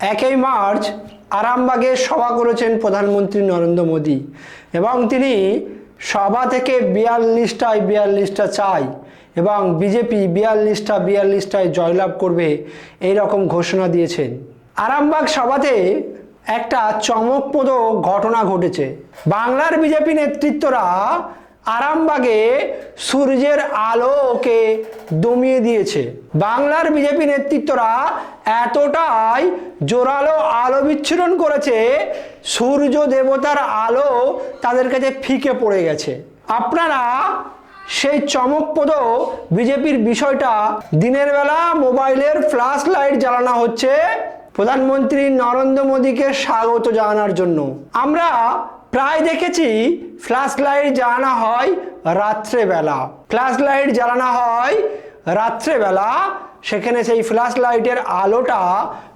একই মার্চ আরামবাগে সভা করেছেন প্রধানমন্ত্রী নরেন্দ্র মোদী এবং তিনি সভা থেকে বিয়াল্লিশটায় বিয়াল্লিশটা চাই এবং বিজেপি বিয়াল্লিশটা বিয়াল্লিশটায় জয়লাভ করবে এই রকম ঘোষণা দিয়েছেন। আরামবাগ সভাতে একটা চমকপ্রদ ঘটনা ঘটেছে। বাংলার বিজেপি নেতৃত্বরা আরামবাগে সূর্যের আলোকে দমিয়ে দিয়েছে। বাংলার বিজেপি নেতৃত্বরা এতটাই জোরালো আলো বিচ্ছুরণ করেছে, সূর্য দেবতার আলো তাদের কাছে ফিকে পড়ে গেছে। আপনারা সেই চমকপ্রদ বিজেপির বিষয়টা দিনের বেলা মোবাইলের ফ্ল্যাশ লাইট জ্বালানো হচ্ছে। প্রধানমন্ত্রী নরেন্দ্র মোদীকে স্বাগত জানানোর জন্য। আমরা প্রায় দেখেছি, ফ্ল্যাশ লাইট জ্বালানো হয় রাত্রেবেলা। ফ্ল্যাশ লাইট জ্বালানো হয় রাত্রেবেলা, সেখানে সেই ফ্ল্যাশ লাইটের আলোটা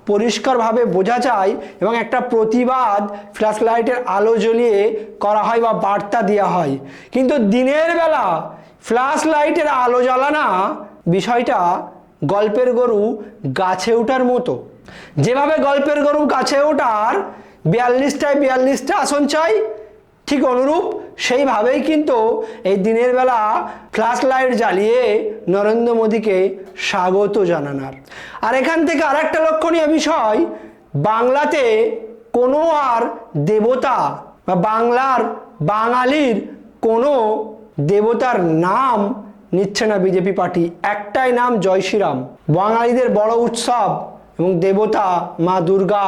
পরিষ্কারভাবে বোঝা যায় এবং একটা প্রতিবাদ ফ্ল্যাশ লাইটের আলো জ্বলিয়ে করা হয় বা বার্তা দেওয়া হয়। কিন্তু দিনের বেলা ফ্ল্যাশ লাইটের আলো জ্বালানা বিষয়টা গল্পের গরু গাছে ওঠার মতো। যেভাবে গল্পের গরু গাছে ওঠার বিয়াল্লিশটায় বিয়াল্লিশটা আসন চাই। ঠিক অনুরূপ, সেইভাবেই কিন্তু এই দিনের বেলা ফ্ল্যাশ লাইট জ্বালিয়ে নরেন্দ্র মোদীকে স্বাগত জানানার। আর এখান থেকে আরেকটা লক্ষণীয় বিষয়, বাংলাতে কোনো আর দেবতা বা বাংলার বাঙালির কোনো দেবতার নাম নিচ্ছে না বিজেপি পার্টি। একটাই নাম জয় শ্রীরাম। বাঙালিদের বড় উৎসব এবং দেবতা মা দুর্গা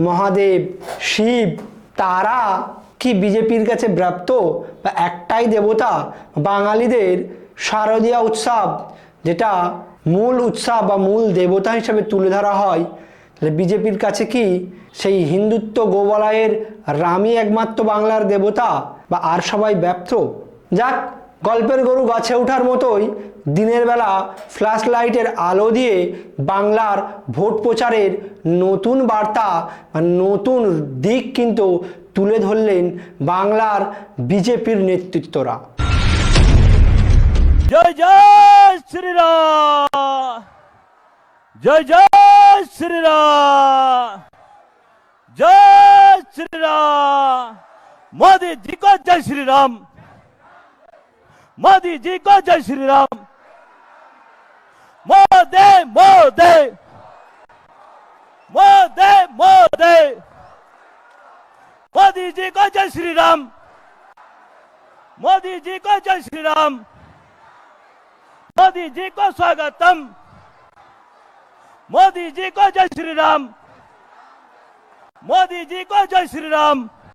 মহাদেব, শিব, তারা কি বিজেপির কাছে ব্যাপ্ত বা একটাই দেবতা বাঙালিদের শারদীয়া উৎসব যেটা মূল উৎসব বা মূল দেবতা হিসেবে তুলে ধরা হয়? তাহলে বিজেপির কাছে কি সেই হিন্দুত্ব গোবলায়ের রামই একমাত্র বাংলার দেবতা বা আর সবাই ব্যপ্ত? যাক গল্পের গরু গাছে ওঠার মতোই দিনের বেলা ফ্ল্যাশ লাইটের আলো দিয়ে বাংলার ভোট প্রচারের নতুন বার্তা বা নতুন দিক কিন্তু তুলে ধরলেন বাংলার বিজেপির নেতৃত্বরা। জয় জয় শ্রীরাম! জয় জয় শ্রীরাম! জয় শ্রীরাম! মোদী জি জয় শ্রীরাম! मोदी जी को जय श्री राम मोदे मोदे। मोदे मोदे। मोदी जी को जय श्री राम मोदी जी को जय श्री राम मोदी जी को स्वागतम। मोदी जी को जय श्री राम मोदी जी को जय श्री राम